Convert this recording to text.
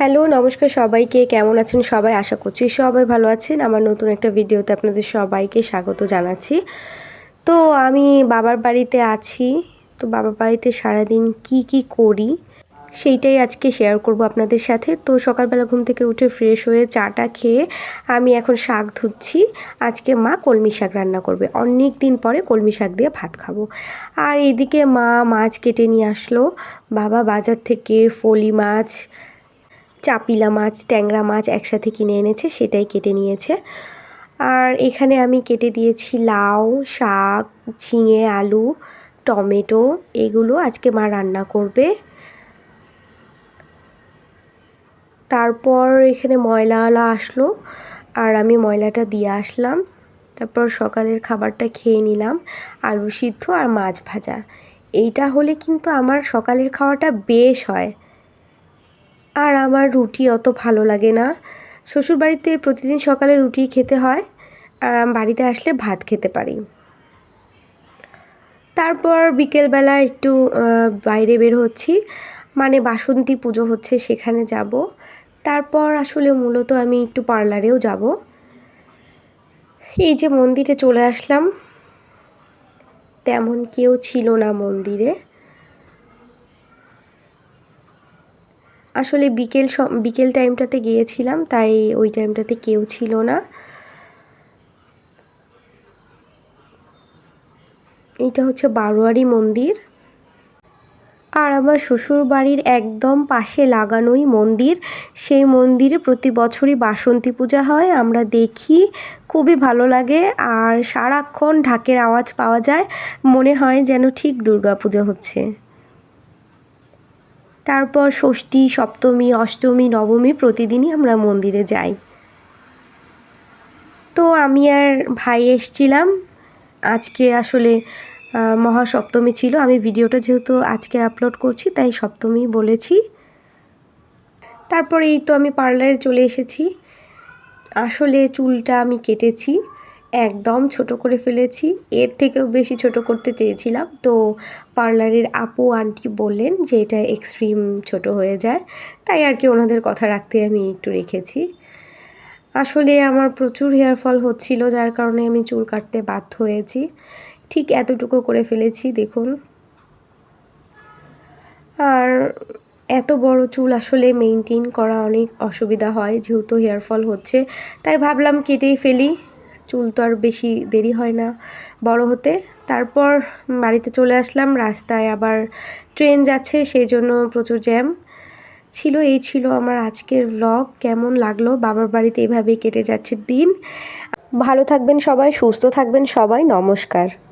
Hello, নমস্কার সবাইকে। কেমন আছেন সবাই? আশা করছি সবাই ভালো আছেন। আমার নতুন একটা ভিডিওতে আপনাদের সবাইকে স্বাগত জানাচ্ছি। তো আমি বাবার বাড়িতে আছি। তো বাবার বাড়িতে সারাদিন কি কি করি সেইটাই আজকে শেয়ার করব আপনাদের সাথে। তো সকালবেলা ঘুম থেকে উঠে ফ্রেশ হয়ে চাটা খেয়ে আমি এখন শাক ধুচ্ছি। আজকে মা কলমি শাক রান্না করবে। অনেক দিন পরে কলমি শাক দিয়ে ভাত খাব। আর এদিকে মা মাছ কেটে নিয়ে আসলো। বাবা বাজার থেকে ফলি মাছ চাপিলা মাছ, ট্যাংরা মাছ একসাথে কিনে এনেছে, সেটাই কেটে নিয়েছে। আর এখানে আমি কেটে দিয়েছি লাউ, শাক, ঝিঙে, আলু, টমেটো, এগুলো আজকে মা রান্না করবে। তারপর এখানে ময়লাওয়ালা আসলো, আর আমি ময়লাটা দিয়ে আসলাম। তারপর সকালের খাবারটা খেয়ে নিলাম, আলু সিদ্ধ আর মাছ ভাজা। এইটা হলে কিন্তু আমার সকালের খাওয়াটা বেশ হয়। আর আমার রুটি অত ভালো লাগে না। শ্বশুরবাড়িতে প্রতিদিন সকালে রুটি খেতে হয় আর বাড়িতে আসলে ভাত খেতে পারি। তারপর বিকেলবেলা একটু বাইরে বের হচ্ছি মানে বাসন্তী পুজো হচ্ছে সেখানে যাব। তারপর আসলে মূলত আমি একটু পার্লারেও যাব। এই যে মন্দিরে চলে আসলাম, তেমন কেউ ছিল না মন্দিরে। আসলে বিকেল বিকেল টাইমটাতে গিয়েছিলাম, তাই ওই টাইমটাতে কেউ ছিল না। এইটা হচ্ছে বারোয়ারি মন্দির। আর আমার শ্বশুর বাড়ির একদম পাশে লাগানোই মন্দির। সেই মন্দিরে প্রতি বছরই বাসন্তী পূজা হয়, আমরা দেখি, খুবই ভালো লাগে। আর সারাক্ষণ ঢাকের আওয়াজ পাওয়া যায়, মনে হয় যেন ঠিক দুর্গাপূজা হচ্ছে। তারপর ষষ্ঠী, সপ্তমী, অষ্টমী, নবমী প্রতিদিনই আমরা মন্দিরে যাই। তো আমি আর ভাই এসছিলাম। আজকে আসলে মহাসপ্তমী ছিল। আমি ভিডিওটা যেহেতু আজকে আপলোড করছি, তাই সপ্তমী বলেছি। তারপর এই তো আমি পার্লারে চলে এসেছি। আসলে চুলটা আমি কেটেছি। একদম ছোট করে ফেলেছি। এর থেকেও বেশি ছোট করতে চেয়েছিলাম। তো পার্লারের আপু, আন্টি বললেন যে এটা এক্সট্রিম ছোট হয়ে যায়। তাই আর কি ওনাদের কথা রাখতে আমি একটু রেখেছি। আসলে আমার প্রচুর হেয়ার ফল হচ্ছিল, যার কারণে আমি চুল কাটতে বাধ্য হয়েছি। ঠিক এতটুকু করে ফেলেছি, দেখুন। আর এত বড় চুল আসলে মেনটেন করা অনেক অসুবিধা হয়, যেহেতু হেয়ার ফল হচ্ছে। তাই ভাবলাম কেটেই ফেলি। চুল তো আর বেশি দেরি হয় না বড় হতে। তারপর বাড়িতে চলে আসলাম, রাস্তায় আবার ট্রেন যাচ্ছে, সেই জন্য প্রচুর জ্যাম। ছিল, এই ছিল আমার আজকের ব্লগ কেমন লাগল? বাবার বাড়িতে এভাবেই কেটে যাচ্ছে দিন। ভালো থাকবেন সবাই, সুস্থ থাকবেন সবাই। নমস্কার।